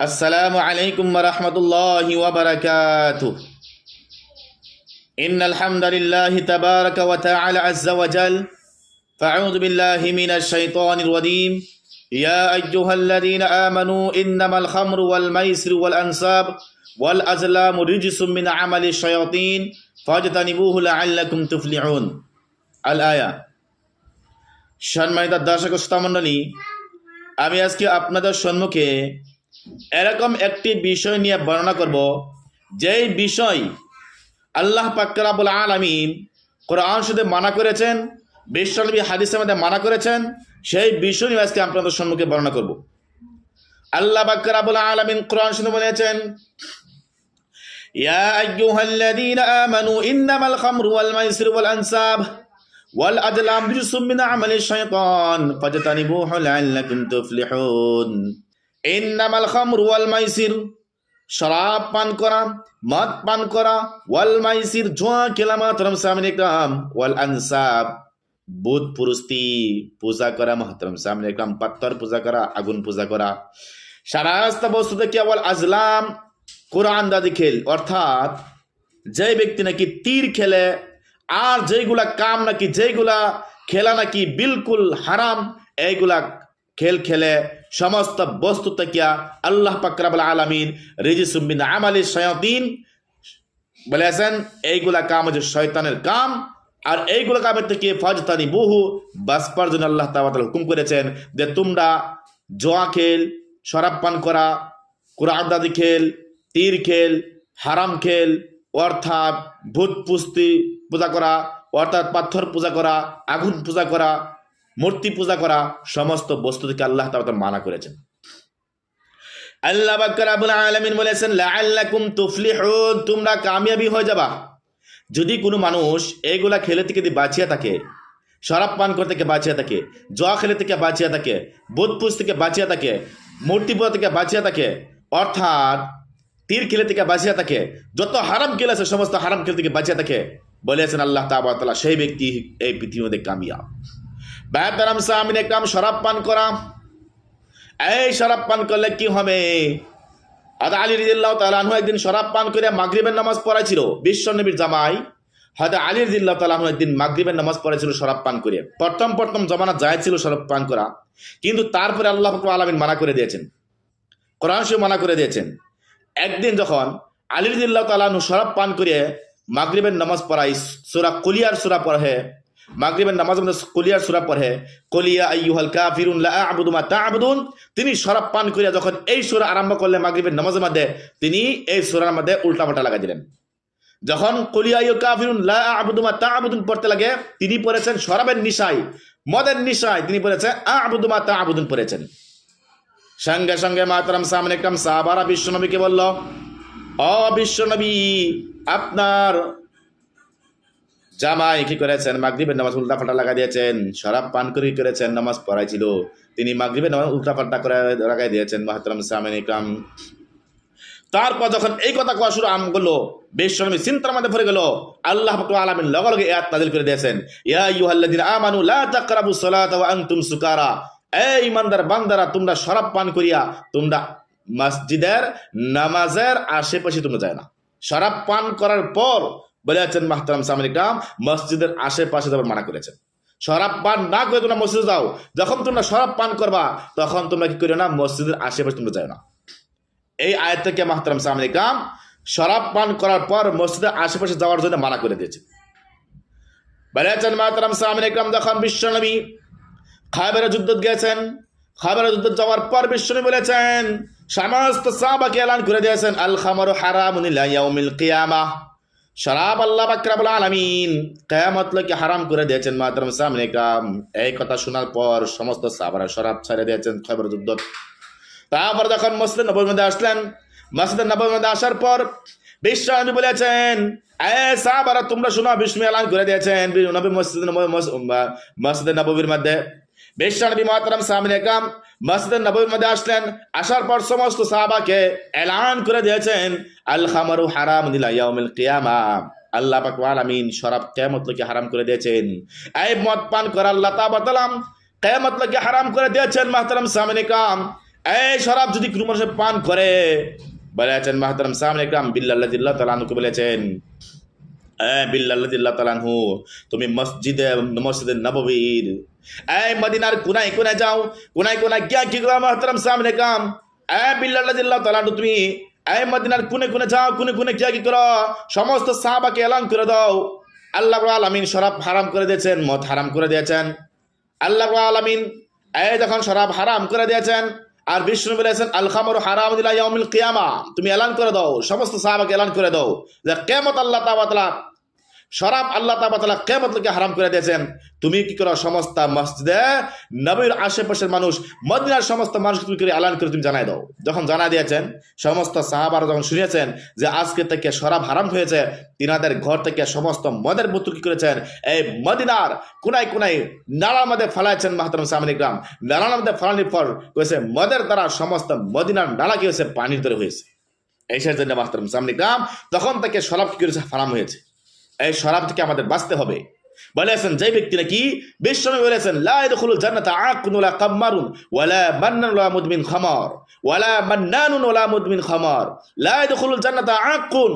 السلام عليكم ورحمة الله وبركاته إن الحمد لله تبارك وتعالى عز وجل فأعوذ بالله من الشيطان الرجيم يا أيها الذين آمنوا إنما الخمر والميسر والأنساب والأزلام رجس من عمل الشياطين فاجتنبوه لعلكم تفلحون الآية সম্মানিত দর্শক শ্রোতামণ্ডলী আমি আজকে আপনাদের সম্মুখে এরকম একটি বিষয় নিয়ে বর্ণনা করব যেই বিষয় আল্লাহ পাকরাবুল আলমিন কোরআন শুধু মানা করেছেন বিশ্বনবী হাদিসের মধ্যে মানা করেছেন সেই বিষয় নিয়ে আজকে আপনাদের সম্মুখে বর্ণনা করব আল্লাহ পাকরাবুল আলমিন কোরআন শুধু বলেছেন يا أيها الذين آمنوا إنما الخمر والميسر والأنساب والأزلام رجس من عمل الشيطان فاجتنبوه لعلكم تفلحون এন্নামাল খামরু ওয়াল মাইসির। শরাব পান করা, মদ পান করা, ওয়াল মাইসির জোয়া খেলা মাতরম সামনে কাম ওয়াল আনসাব, বুধ পুরুষটি পূজা করা মহাতরম সামনে কাম পাত্তর পূজা করা, আগুন পূজা করা। সারাস্তা বস্তু থেকে ওয়াল আজলাম? কোরআন দাদি খেল অর্থাৎ যে ব্যক্তি নাকি তীর খেলে, আর যেগুলা কাম নাকি যেগুলা খেলা নাকি বিলকুল হারাম, এইগুলা খেল খেলে সমস্ত বস্তু থেকে আল্লাহ পাকরাবুল আলমিন রেজিসুমিন আমালি শয়তিন বলেছেন, এইগুলা কাম হচ্ছে শয়তানের কাম, আর এইগুলো কামের থেকে ফজতানি বহু। বাসপার জন্য আল্লাহ তাবাতাল হুকুম করেছেন যে, তোমরা জোয়া খেল, শরাব পান করা, কোরআন খেল, তীর খেল, হারাম খেল, অর্থাৎ ভূত পুস্তি পূজা করা, অর্থাৎ পাথর পূজা করা, আগুন পূজা করা মূর্তি পূজা করা সমস্ত বস্তু থেকে আল্লাহ তাআলা মানা করেছেন। আল্লাহ বাকরাবুল আলামিন বলেছেন, লাআল্লাকুম তুফলিহুন তোমরা কামিয়াবি হয়ে যাবা। যদি কোনো মানুষ এইগুলা খেলে থেকে যদি বাঁচিয়ে থাকে, শরাব পান করতে থেকে বাঁচিয়ে থাকে জোয়া খেলে থেকে বাঁচিয়ে থাকে বোধপুষ থেকে বাঁচিয়ে থাকে, মূর্তি পূজা থেকে বাঁচিয়ে থাকে, অর্থাৎ তীর খেলে থেকে বাঁচিয়ে থাকে, যত হারাম খেলে আছে, সমস্ত হারাম খেলে থেকে বাঁচিয়ে থাকে, বলেছেন আল্লাহ তাবাতালা সেই ব্যক্তি এই মধ্যে কামিয়াব। বেহতারাম সামিন একরাম শরাব পান করা। এই শরাব পান করলে কি হবে? হাদা আলী রিদিল্লাহ তালাহু একদিন শরাব পান করে মাগরিবের নামাজ পড়াইছিল বিশ্ব নবীর জামাই হাদা আলী রিদিল্লাহ তালাহু একদিন মাগরিবের নামাজ পড়াইছিল শরাব পান করে। প্রথম প্রথম জমানা যায় ছিল শরাব পান করা, কিন্তু তারপরে আল্লাহ আলমিন মানা করে দিয়েছেন। কোরআন মানা করে দিয়েছেন, একদিন যখন আলী রিদিল্লাহ তালাহু শরাব পান করে মাগরিবের নামাজ পড়াই সুরা কুলিয়ার সুরা পড়ে মাগরিবের নামাজ মধ্যে কলিয়ার সুরা পড়ে, কলিয়া আইয়ুহাল কাফিরুন লা আ'বুদু মা তা'বুদুন তিনি শরাব পান করিয়া যখন এই সূরা আরম্ভ করলেন মাগরিবের নামাজের মধ্যে, তিনি এই সূরার মধ্যে উল্টাপাল্টা লাগাই দিলেন। যখন কলিয়া আইয়ুল কাফিরুন লা আ'বুদু পড়তে লাগে, তিনি পড়েছেন শরাবের নিশায়, মদের নিশায়, তিনি পড়েছেন আ'বুদু মা তা'বুদুন পড়েছেন। সঙ্গে সঙ্গে মাতারাম সামনে একদম সাহাবারা বিশ্বনবীকে বলল, অ বিশ্বনবী আপনার জামাই কি করেছেন? মাগরিবের নামাজ উল্টা পাল্টা লাগা দিয়েছেন। শরাব পান করে করেছেন, নামাজ পড়াইছিল। তিনি মাগরিবের নামাজ উল্টা পাল্টা করে লাগাই দিয়েছেন, মাহাতরাম সামিন ইকরাম। তারপর যখন এই কথা কোয়া শুরু আম করল চিন্তার মধ্যে পড়ে গেল। আল্লাহ আলামিন লগে লগে এয়াত নাজিল করে দিয়েছেন। ইয়া আইয়ুহাল্লাযিনা আমানু লা তাকরাবু সালাতা ওয়া আনতুম সুকারা। এই ইমানদার বান্দারা, তোমরা শরাব পান করিয়া, তোমরা মসজিদের, নামাজের আশেপাশে তোমরা যায় না। শরাব পান করার পর বলেছেন মাহতারাম সামরিকাম মসজিদের আশেপাশে যাবার মানা করেছেন। শরাব পান না করে তোমরা মসজিদে যাও। যখন তোমরা শরাব পান করবা, তখন তোমরা কি করো না, মসজিদের আশেপাশে তোমরা যাও না। এই আয়াত থেকে মাহতারাম সামরিকাম শরাব পান করার পর মসজিদের আশেপাশে যাওয়ার জন্য মানা করে দিয়েছে বলেছেন মাহতারাম সামরিকাম যখন বিশ্বনবী খায়বারের যুদ্ধ গেছেন খায়বারের যুদ্ধ যাওয়ার পর বিশ্বনবী বলেছেন, সমস্ত সাহাবাকে এলান করে দিয়েছেন, আল খামারু হারামুন ইলা ইয়াউমিল কিয়ামাহ শরাব আল্লাহ বাকরাবুল আলমিন কেয়ামত লোকে হারাম করে দিয়েছেন মাতরম সামনে। কাম এই কথা শোনার পর সমস্ত সাবারা শরাব ছেড়ে দিয়েছেন খবর যুদ্ধ তারপর যখন মসজিদ নবীর মধ্যে আসলেন, মসজিদ নবীর মধ্যে আসার পর বিশ্বনবী বলেছেন, এ সাহাবারা, তোমরা শোনো, বিষ্ণু এলান করে দিয়েছেন নবী মসজিদ মসজিদ নবীর মধ্যে। বিশ্বনবী মাতরম সামনে কাম মসজিদ নবীর মধ্যে আসলেন, আসার পর সমস্ত সাহাবাকে এলান করে দিয়েছেন, আল খামারু হারাম দিলা ইয়াউমিল কিয়ামা। আল্লাহ পাক আলামিন শরাব কিয়ামত লোকে হারাম করে দিয়েছেন। এই মদ পান করা আল্লাহ তাআলা কিয়ামত লোকে হারাম করে দিয়েছেন মাহতারাম সামনে কাম এই শরাব যদি কোনো মানুষের পান করে বলেছেন মাহতারাম সামনে একরাম, বিল্লাহ তালানুকে বলেছেন বিল্লাহ তুমি মসজিদে মসজিদে নববীর। এই মদিনার কোনায় কোনায় যাও, কোনায় কোনায় গিয়া কি করো মাহতারাম সামনে কাম এই বিল্লাহ তালানহু তুমি এই মদিনার কোনে কোনে যাও কোনে কোনে গিয়া কি করো, সমস্ত সাহাবাকে এলান করে দাও। আল্লাহ আলমিন শরাব হারাম করে দিয়েছেন, মদ হারাম করে দিয়েছেন। আল্লাহ আলমিন এই যখন শরাব হারাম করে দিয়েছেন আর বিষ্ণু বলেছেন আল খামর হারাম দিলা ইয়ামিল কিয়ামা। তুমি এলান করে দাও, সমস্ত সাহাবাকে এলান করে দাও যে কেমত আল্লাহ তাবাতলা শরাব আল্লাহ তাবাতলা কেমতকে হারাম করে দিয়েছেন। তুমি কি করো সমস্ত মসজিদে নবীর আশেপাশের মানুষ, মদিনার সমস্ত মানুষ তুমি করে এলান করে তুমি জানাই দাও? যখন জানা দিয়েছেন, সমস্ত সাহাবারা যখন শুনেছেন যে আজকে থেকে শরাব হারাম হয়েছে, তিনাদের ঘর থেকে সমস্ত মদের বোতল কি করেছেন? এই মদিনার কোনায় কোনায় নালার মধ্যে ফেলাইছেন মাহতারাম সামনে গ্রাম নালার মধ্যে ফেলানির পর কয়েছে মদের দ্বারা সমস্ত মদিনার নালা কি হয়েছে? পানির তরে হয়েছে। এইসের জন্য মাহতারাম সামনে গ্রাম তখন থেকে শরাব কি করেছে? হারাম হয়েছে। এই শরাব থেকে আমাদের বাঁচতে হবে। বলেছেন যে ব্যক্তি নাকি বিশ্বনবী বলেছেন, লা ইয়াদখুলুল জান্নাতা আকনুলা কাম্মারুন ওয়ালা মান্নান ওয়ালা মুদমিন খামার, ওয়ালা মান্নানুন ওয়ালা মুদমিন খামার, লা ইয়াদখুলুল জান্নাতা আকুন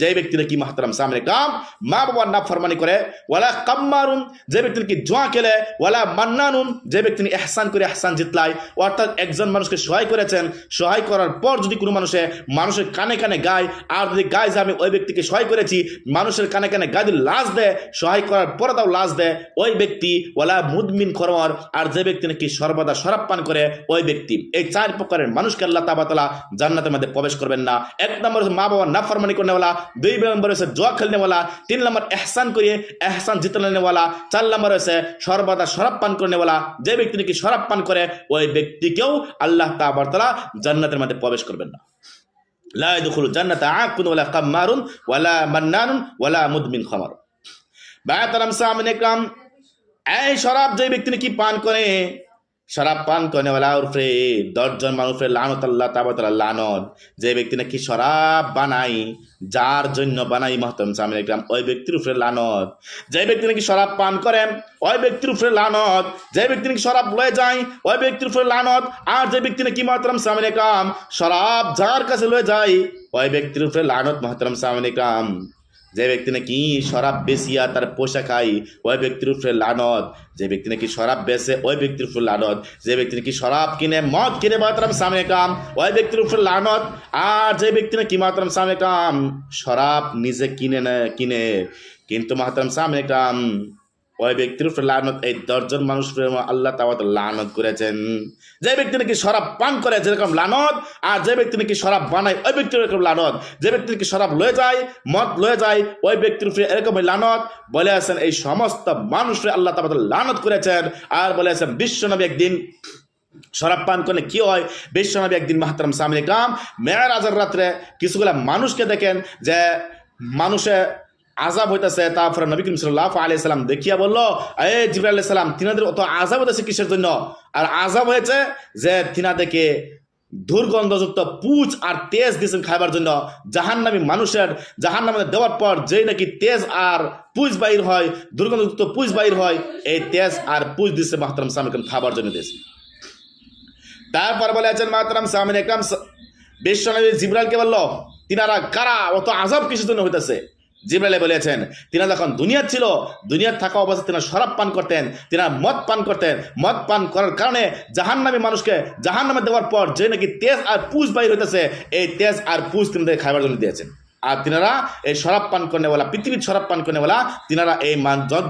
যে ব্যক্তি নাকি মাহতারাম? সামনে কাম মা বাবার না ফরমানি করে, ওয়ালা কাম্মারুন, যে ব্যক্তি নাকি জোয়া খেলে, ওয়ালা মান্নানুন, যে ব্যক্তি এহসান করে এহসান জিতলাই অর্থাৎ একজন মানুষকে সহায় করেছেন। সহায় করার পর যদি কোনো মানুষে মানুষের কানে কানে গায়, আর যদি গায় যে আমি ওই ব্যক্তিকে সহায় করেছি, মানুষের কানে কানে গায়ে যদি লাশ দেয়, সহায় করার পরে তাও লাশ দেয়, ওই ব্যক্তি ওয়ালা মুদমিন খরমর আর যে ব্যক্তি নাকি সর্বদা শরাব পান করে, ওই ব্যক্তি। এই চার প্রকারের মানুষকে আল্লাহ তাবাতলা জান্নাতের মধ্যে প্রবেশ করবেন না। এক নম্বর মা বাবার নাফরমানি করনেওয়ালা দুই নম্বর হচ্ছে জোয়া খেলনেওয়ালা তিন নম্বর এহসান করিয়ে এহসান জিতনেওয়ালা চার নম্বর হচ্ছে সর্বদা শরাব পান করনেওয়ালা যে ব্যক্তি নাকি শরাব পান করে, ওই ব্যক্তিকেও আল্লাহ তাবাতলা জান্নাতের মধ্যে প্রবেশ করবেন না। লা ইয়াদখুলু জান্নাতা আকুন ওয়ালা কাম্মারুন ওয়ালা মান্নানুন ওয়ালা মুদমিন খামার। বায়াতারাম সামনে কাম এই শরাব যে ব্যক্তি নাকি পান করে শরাব পান করে ওয়ালা উরফে দশজন মানুষের লানত আল্লাহ তাবাতালা লানত। যে ব্যক্তি নাকি শরাব বানাই যার জন্য বানাই মহতম সামনে গ্রাম ওই ব্যক্তির উপরে লানত। যে ব্যক্তি নাকি শরাব পান করেন ওই ব্যক্তির উপরে লানত। যে ব্যক্তি নাকি শরাব লয়ে যায়, ওই ব্যক্তির উপরে লানত। আর যে ব্যক্তি নাকি মহতরম সামনে কাম শরাব যার কাছে লয়ে যায়, ওই ব্যক্তির উপরে লানত মহতরম সামনে কাম যে ব্যক্তি নাকি শরাব বেচিয়া তার পোশাক খাই ওই ব্যক্তির উপরে লানত। যে ব্যক্তি নাকি শরাব বেসে ওই ব্যক্তির উপরে লানত। যে ব্যক্তি নাকি শরাব কিনে, মদ কিনে মাতরাম সামনে কাম, ওই ব্যক্তির উপরে লানত। আর যে ব্যক্তি নাকি মাতরাম সামনে কাম, শরাব নিজে কিনে না, কিনে। কিন্তু মাতরাম সামনে কাম ওই ব্যক্তির উপরে লানত, এই দশজন মানুষ আল্লাহ তাওয়াত লানত করেছেন। যে ব্যক্তি নাকি শরাব পান করে যেরকম লানত, আর যে ব্যক্তি নাকি শরাব বানায়, ওই ব্যক্তির এরকম লানত। যে ব্যক্তি নাকি শরাব লয়ে যায়, মদ লয়ে যায়, ওই ব্যক্তির উপরে এরকম লানত। বলে আছেন, এই সমস্ত মানুষরে আল্লাহ তাওয়াত লানত করেছেন। আর বলে আছেন, বিশ্বনবী একদিন শরাব পান করলে কি হয়? বিশ্বনবী একদিন মাহাতারাম সামনে কাম মেয়ের আজার রাত্রে কিছুগুলা মানুষকে দেখেন যে মানুষে আজাব হইতেছে তারপরে নবী করিম সাল্লাহ আলিয়া সাল্লাম দেখিয়া বলল এ জিবরা আলাইহিস সালাম, তিনাদের অত আজাব হইতেছে কিসের জন্য? আর আজাব হয়েছে যে তিনাদেরকে দুর্গন্ধযুক্ত পুচ আর তেজ দিয়েছেন খাইবার জন্য। জাহান্নামী মানুষের জাহান্নামে দেওয়ার পর যেই নাকি তেজ আর পুজ বাইর হয়, দুর্গন্ধযুক্ত পুজ বাইর হয়, এই তেজ আর পুজ দিচ্ছে মাহতারাম সামিকাম খাবার জন্য দিয়েছে। তারপর বলে আছেন মাহতারাম সামিন একরাম বিশ্বনবী জিবরালকে বলল, তিনারা কারা? অত আজাব কিসের জন্য হইতেছে? জিব্রাইলে বলেছেন তিনি যখন দুনিয়ার ছিল দুনিয়ার থাকা অবস্থায় তিনি শরাব পান করতেন তিনা মদ পান করতেন। মদ পান করার কারণে জাহান্নামী মানুষকে, জাহান্নামে দেওয়ার পর যে নাকি তেজ আর পুষ বাইর হইতেছে, এই তেজ আর পুষ তিনাদের খাইবার জন্য দিয়েছেন। আর তিনারা এই শরাব পান করনেওয়ালা, পৃথিবীর শরাব পান করনেওয়ালা, তিনারা এই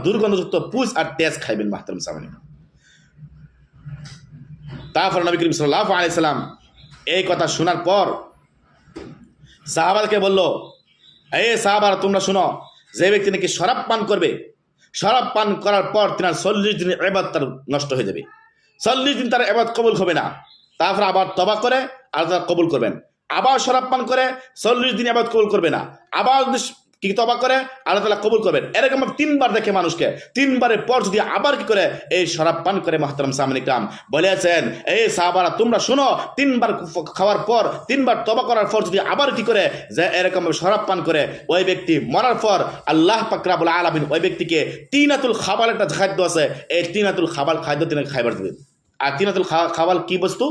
দুর্গন্ধযুক্ত পুষ আর তেজ খাইবেন মাহতারাম সামানি তারপর নবী করিম সাল্লাহ আলাইসাল্লাম এই কথা শোনার পর সাহাবালকে বলল এ সাহাবার, তোমরা শুনো, যে ব্যক্তি নাকি শরাব পান করবে, শরাব পান করার পর তিনার চল্লিশ দিনের এবাদ তার নষ্ট হয়ে যাবে। চল্লিশ দিন তার এবাদ কবুল হবে না। তারপর আবার তবা করে, আর তারা কবুল করবেন। আবার শরাব পান করে, চল্লিশ দিন এবাদ কবুল করবে না। আবার কি তবা করে? আল্লাহ তালা কবুল করবেন। এরকম তিনবার দেখে মানুষকে, তিনবারের পর যদি আবার কি করে? এই শরাব পান করে মাহতারাম সামনে কাম বলেছেন এই সাহাবারা, তোমরা শোনো, তিনবার খাওয়ার পর, তিনবার তবা করার পর যদি আবার কি করে? যে এরকম শরাব পান করে, ওই ব্যক্তি মরার পর আল্লাহ পাকরাবুল আলমিন ওই ব্যক্তিকে তিনাতুল খাবার একটা খাদ্য আছে, এই তিনাতুল খাবার খাদ্য তিনি খাইবার দেবেন। আর তিনাতুল খাবার কি বস্তু?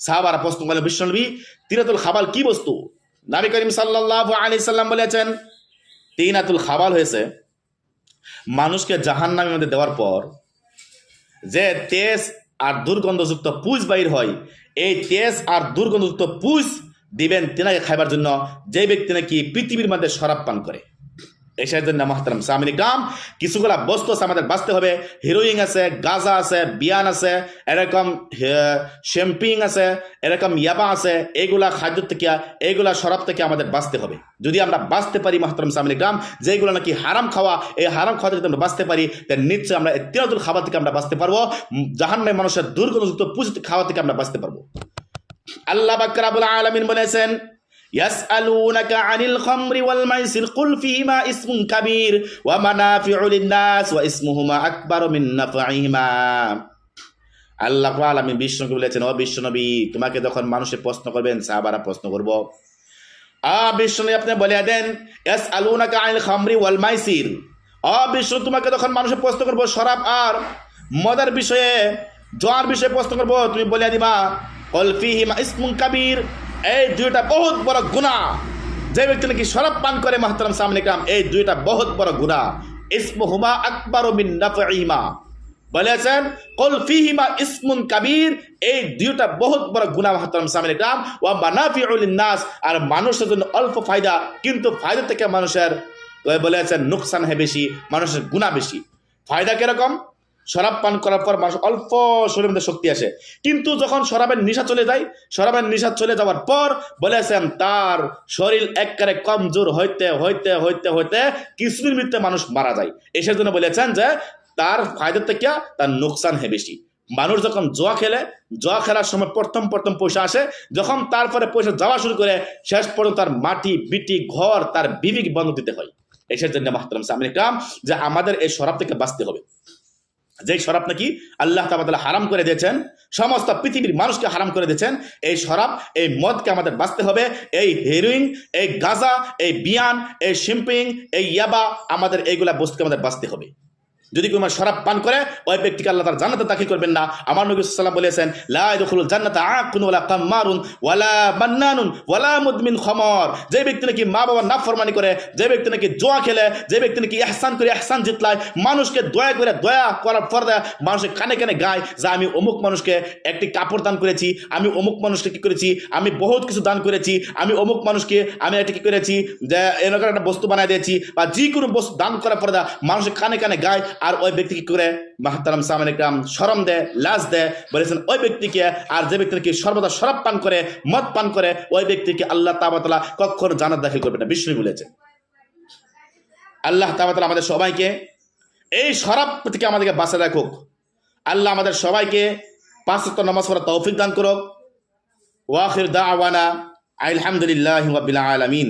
সাহাবারা প্রশ্ন করলেন, বিশ্বনবী, তিনাতুল খাবাল কি বস্তু? নবী করিম সাল্লাহ আলি সাল্লাম বলেছেন তিনাতুল খাবাল হয়েছে, মানুষকে জাহান নামের মধ্যে দেওয়ার পর যে তেজ আর দুর্গন্ধযুক্ত পুষ বাইর হয়, এই তেজ আর দুর্গন্ধযুক্ত পুষ দিবেন তিনাকে খাইবার জন্য, যে ব্যক্তি নাকি পৃথিবীর মধ্যে শরাব পান করে। এসের জন্য মাহতারাম। সামিনী গ্রাম কিছুগুলা বস্তু আছে আমাদের বাঁচতে হবে। হিরোইন আছে, গাজা আছে, বিয়ান আছে, এরকম শ্যাম্পিং আছে, এরকম ইয়াবা আছে, এইগুলা খাদ্য থেকে, এইগুলা শরাব থেকে আমাদের বাঁচতে হবে। যদি আমরা বাঁচতে পারি মাহতারাম সামিনী গ্রাম যেগুলো নাকি হারাম খাওয়া, এই হারাম খাওয়া থেকে আমরা বাঁচতে পারি তাহলে নিশ্চয়ই আমরা তিরাতুল খাবার থেকে আমরা বাঁচতে পারব। জাহান্নায় মানুষের দুর্গন্ধযুক্ত পুজো খাওয়া থেকে আমরা বাঁচতে পারব। আল্লাহ বাকরাবুল আলমিন বলেছেন ইয়াসআলুনাকা আনিল খামরি ওয়াল মাইসির কুল ফিহিমা ইসমুন কাবীর ওয়া মানাফিউ লিন-নাস ওয়া ইসমুহুমা আকবারু মিন নাফঈহিমা আল্লাহ আলমী বিষ্ণুকে বলেছেন, ও বিশ্বনবী তোমাকে যখন মানুষে প্রশ্ন করবেন, সাহাবারা প্রশ্ন করব। আ বিষ্ণু আপনি বলে দেন এস আলুনাকা আইল খামরি ওয়াল মাইসির। অ বিষ্ণু তোমাকে যখন মানুষে প্রশ্ন করব, শরাব আর মদার বিষয়ে, জোয়ার বিষয়ে প্রশ্ন করব, তুমি বলে দিবা অলফি হিমা ইসমুন কাবির। এই দুইটা বহুত বড় গুণা যে ব্যক্তি নাকি শরাব পান করে, মাহতারাম সামনে কাম এই দুইটা বহুত বড় গুণা ইসমুহুমা আকবর মিন নাফিহিমা বলেছেন, কল ফিহিমা ইসমুন কাবির। এই দুইটা বহুত বড় গুণা মাহতারাম সামনে কাম ও মানাফিউল নাস আর মানুষের জন্য অল্প ফায়দা, কিন্তু ফায়দা থেকে মানুষের, বলেছেন, নুকসান হে বেশি, মানুষের গুণা বেশি। ফায়দা কীরকম? শরাব পান করার পর মানুষ অল্প শরীরের মধ্যে শক্তি আসে। কিন্তু যখন শরাবের নিশা চলে যায়, শরাবের নিশা চলে যাওয়ার পর বলেছেন, তার শরীর একবারে কমজোর হইতে হইতে হইতে হইতে কিছুদিন মৃত্যু মানুষ মারা যায়। এসের জন্য বলেছেন যে, তার ফায়দা থেকে তার নোকসান হয় বেশি। মানুষ যখন জোয়া খেলে, জোয়া খেলার সময় প্রথম প্রথম পয়সা আসে। যখন তারপরে পয়সা যাওয়া শুরু করে, শেষ পর্যন্ত তার মাটি বিটি ঘর, তার বিবিক বন্ধ দিতে হয়। এসের জন্য মাহতারাম সামিন কাম যে আমাদের এই শরাব থেকে বাঁচতে হবে। যে শরাব নাকি আল্লাহ তাবাদালা হারাম করে দিয়েছেন, সমস্ত পৃথিবীর মানুষকে হারাম করে দিয়েছেন, এই শরাব এই মদকে আমাদের বাঁচতে হবে, এই হেরোইন, এই গাজা, এই বিয়ান, এই শিম্পিং, এই ইয়াবা, আমাদের এইগুলা বস্তুকে আমাদের বাঁচতে হবে। যদি কেউ শরাব পান করে, ওই ব্যক্তিকে আল্লাহ তার জান্নাতে দাখিল করবেন না। আমার নবী সাল্লাম বলেছেন যে ব্যক্তি নাকি মা বাবার নাফরমানি করে, যে ব্যক্তি নাকি জোয়া খেলে, যে ব্যক্তি নাকি ইহসান করে, ইহসান জিতলায়, মানুষকে দয়া করে, দয়া করার পর দেয় মানুষের কানে কানে গায় যে আমি অমুক মানুষকে একটি কাপড় দান করেছি, আমি অমুক মানুষকে কি করেছি, আমি বহুত কিছু দান করেছি, আমি অমুক মানুষকে, আমি একটা কি করেছি, যে এরকম একটা বস্তু বানাই দিয়েছি, বা যে কোনো বস্তু দান করার পর দেয় মানুষের কানে কানে গায় আর ওই ব্যক্তি কি করে? মাহতারাম সামান একরাম সরম দেয় লাশ দেয়, বলেছেন, ওই ব্যক্তিকে আর যে ব্যক্তি নাকি সর্বদা শরাব পান করে, মদ পান করে, ওই ব্যক্তিকে আল্লাহ তাবাতলা কখনো জানার দাখিল করবে না। বিষ্ণু বলেছে আল্লাহ তাবাতলা আমাদের সবাইকে এই শরাব থেকে আমাদেরকে বাঁচা রাখুক। আল্লাহ আমাদের সবাইকে পাঁচ নামাজ পড়া তৌফিক দান করুক। ওয়াখির দা আওয়ানা আলহামদুলিল্লাহ আলমিন।